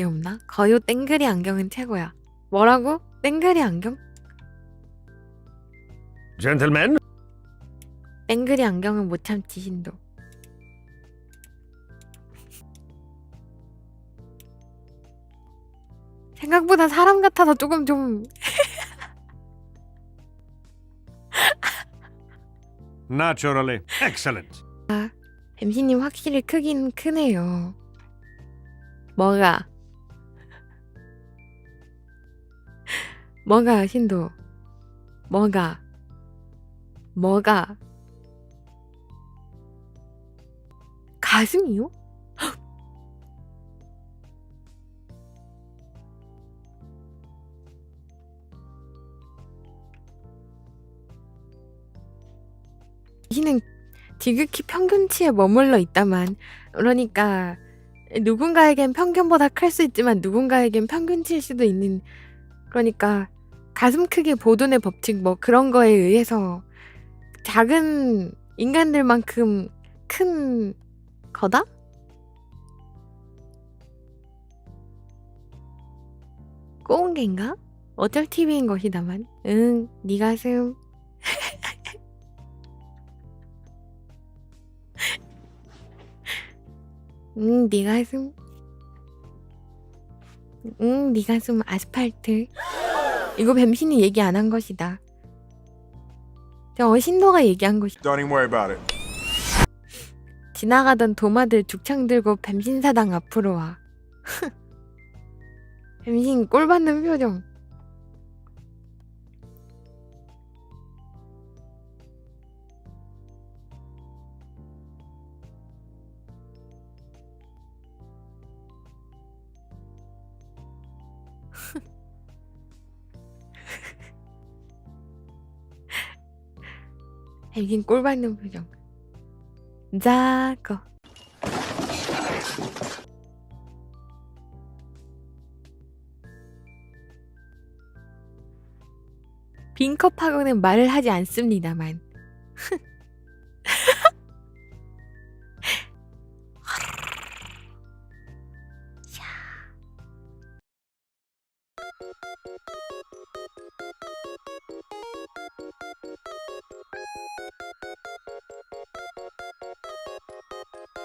어디 없나? 거요 땡그리 안경은 최고야. 뭐라고? 땡그리 안경? Gentlemen, 땡그리 안경은 못 참지 신도. 생각보다 사람 같아서 조금 좀 naturally excellent. 뱀씨님 확실히 크긴 크네요. 뭐가? 뭐가 신도? 뭐가? 뭐가? 가슴이요? 당신은 지극히 평균치에 머물러 있다만 그러니까 누군가에겐 평균보다 클 수 있지만 누군가에겐 평균치일 수도 있는 그러니까 가슴 크기 보존의 법칙 뭐 그런 거에 의해서 작은 인간들만큼 큰 거다? 꼬운 겐가? 어쩔 TV인 것이다만 응, 네 가슴 응, 네 가슴. 응, 네 가슴 아스팔트. 이거 뱀신이 얘기 안 한 것이다. 저 신도가 얘기한 것이다. Don't even worry about it. 지나가던 도마들 죽창 들고 뱀신 사당 앞으로 와. 뱀신 꼴 받는 표정. 애긴 꼴 밟는 표정. 자거. 빈컵하고는 말을 하지 않습니다만.